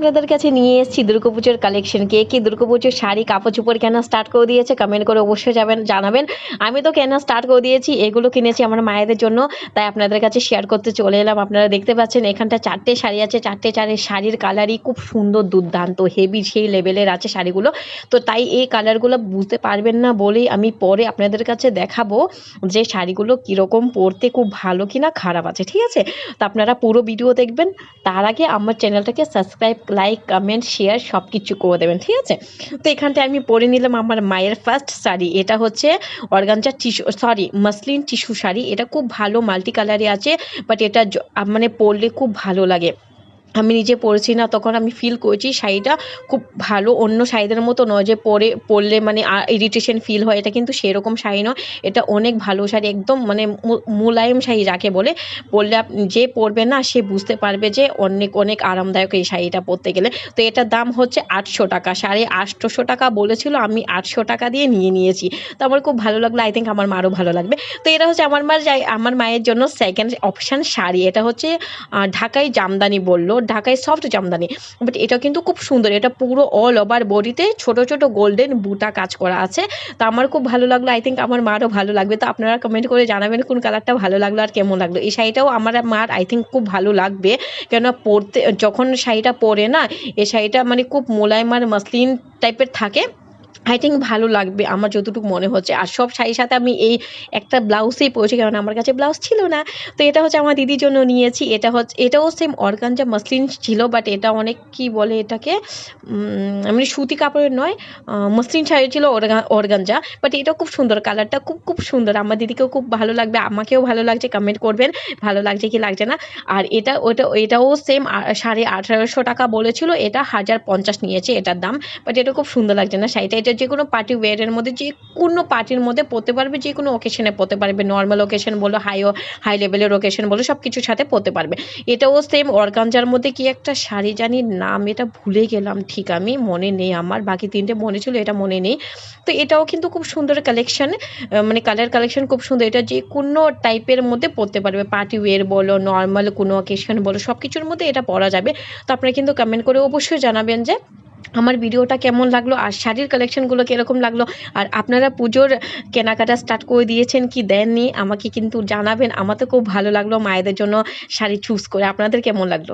আপনাদের কাছে নিয়ে এসেছি দুর্গাপুজোর কালেকশন কে। কি দুর্গাপুজোর শাড়ি, কাপড় চোপড় কেনা স্টার্ট করে দিয়েছে কমেন্ট করে অবশ্যই যাবেন, জানাবেন। আমি তো কেনা স্টার্ট করে দিয়েছি, এগুলো কিনেছি আমার মায়েদের জন্য, তাই আপনাদের কাছে শেয়ার করতে চলে এলাম। আপনারা দেখতে পাচ্ছেন, এখানটা চারটে শাড়ি আছে, চারটে চারে শাড়ির কালারই খুব সুন্দর, দুর্দান্ত হেভি সেই লেভেলের আছে শাড়িগুলো। তো তাই এই কালারগুলো বুঝতে পারবেন না বলেই আমি পরে আপনাদের কাছে দেখাবো যে শাড়িগুলো কীরকম পরতে খুব ভালো কি না খারাপ আছে, ঠিক আছে? তো আপনারা পুরো ভিডিও দেখবেন, তার আগে আমার চ্যানেলটাকে সাবস্ক্রাইব লাইক কমেন্ট শেয়ার সব কিছু করে দেবেন, ঠিক আছে? তো এখানটায় আমি পরে নিলাম আমার মায়ের ফার্স্ট শাড়ি, এটা হচ্ছে organza tissue sorry muslin tissue sari, এটা খুব ভালো মাল্টি কালারে আছে বাট এটা মানে পরলে খুব ভালো লাগে। আমি নিজে পরেছি না, তখন আমি ফিল করেছি শাড়িটা খুব ভালো, অন্য শাড়িদের মতো নয় যে পরে, পরলে মানে ইরিটেশন ফিল হয়। এটা কিন্তু সেরকম শাড়ি নয়, এটা অনেক ভালো শাড়ি, একদম মানে মোলায়েম শাড়ি যাকে বলে। পরলে যে পরবে না, সে বুঝতে পারবে যে অনেক অনেক আরামদায়ক এই শাড়িটা পরতে গেলে। তো এটার দাম হচ্ছে আটশো টাকা, সাড়ে আটশোশো টাকা বলেছিল, আমি আটশো টাকা দিয়ে নিয়ে নিয়েছি। তো আমার খুব ভালো লাগল আই থিঙ্ক আমার মারও ভালো লাগবে। তো এটা হচ্ছে আমার মার আমার মায়ের জন্য সেকেন্ড অপশান শাড়ি, এটা হচ্ছে ঢাকাই জামদানি বলল ঢাকাই সফট জামদানি। বাট এটা কিন্তু খুব সুন্দর। এটা পুরো অল ওভার বডিতে ছোট ছোট গোল্ডেন বুটা কাজ করা আছে। তো আমার খুব ভালো লাগল। আই থিঙ্ক আমার মারও ভালো লাগবে। তো আপনারা কমেন্ট করে জানাবেন কোন কালারটা ভালো লাগল আর কেমন লাগল। এই শাড়িটাও আমার মার আই থিঙ্ক খুব ভালো লাগবে। কেন পরতে, যখন শাড়িটা পরে না, এই শাড়িটা মানে খুব মোলায়েম আর মসলিন টাইপের থাকে। আই থিঙ্ক ভালো লাগবে আমার যতটুকু মনে হচ্ছে। আর সব শাড়ির সাথে আমি এই একটা ব্লাউজেই পরেছি, কারণ আমার কাছে ব্লাউজ ছিল না। তো এটা হচ্ছে আমার দিদির জন্য নিয়েছি। এটা হচ্ছে, এটাও সেম অর্গানজা মাসলিন ছিল বাট এটা অনেক কি বলে এটাকে মানে সুতি কাপড়ের নয় মসলিন শাড়ি ছিল অর্গা- অর্গানজা বাট এটা খুব সুন্দর কালারটা খুব খুব সুন্দর। আমার দিদিকেও খুব ভালো লাগবে, আমাকেও ভালো লাগছে কমেন্ট করবেন, ভালো লাগছে কি লাগছে না। আর এটা, ওটা, এটাও সেম সাড়ে আঠারোশো টাকা বলেছিল, এটা হাজার পঞ্চাশ নিয়েছে এটার দাম বাট এটা খুব সুন্দর লাগছে না, শাড়িটা এটা যে কোনো পার্টি ওয়ারের মধ্যে, যে কোনো পার্টির মধ্যে পরতে পারবে, যে কোনো ওকেশনে পরতে পারবে। নর্মাল ওকেশন বলো হাই হাই লেভেলের ওকেশন বলো সব কিছুর সাথে পরতে পারবে। এটাও সেম অর্গানজার মধ্যে কি একটা শাড়ি জানি নাম, এটা ভুলে গেলাম, ঠিক আমি, মনে নেই আমার। বাকি তিনটে মনে ছিল, এটা মনে নেই। তো এটাও কিন্তু খুব সুন্দর কালেকশন মানে কালার কালেকশন খুব সুন্দর। এটা যে কোনো টাইপের মধ্যে পরতে পারবে। পার্টি ওয়্যার বলো নর্মাল কোনো অকেশন বলো সব কিছুর মধ্যে এটা পরা যাবে। তো আপনারা কিন্তু কমেন্ট করে অবশ্যই জানাবেন যে আমার ভিডিওটা কেমন লাগল? আর শাড়ির কালেকশনগুলো কীরকম লাগল? আর আপনারা পুজোর কেনাকাটা স্টার্ট করে দিয়েছেন কি দেননি? আমাকে কিন্তু জানাবেন। আমার তো খুব ভালো লাগল মায়েদের জন্য শাড়ি চুজ করে। আপনাদের কেমন লাগল?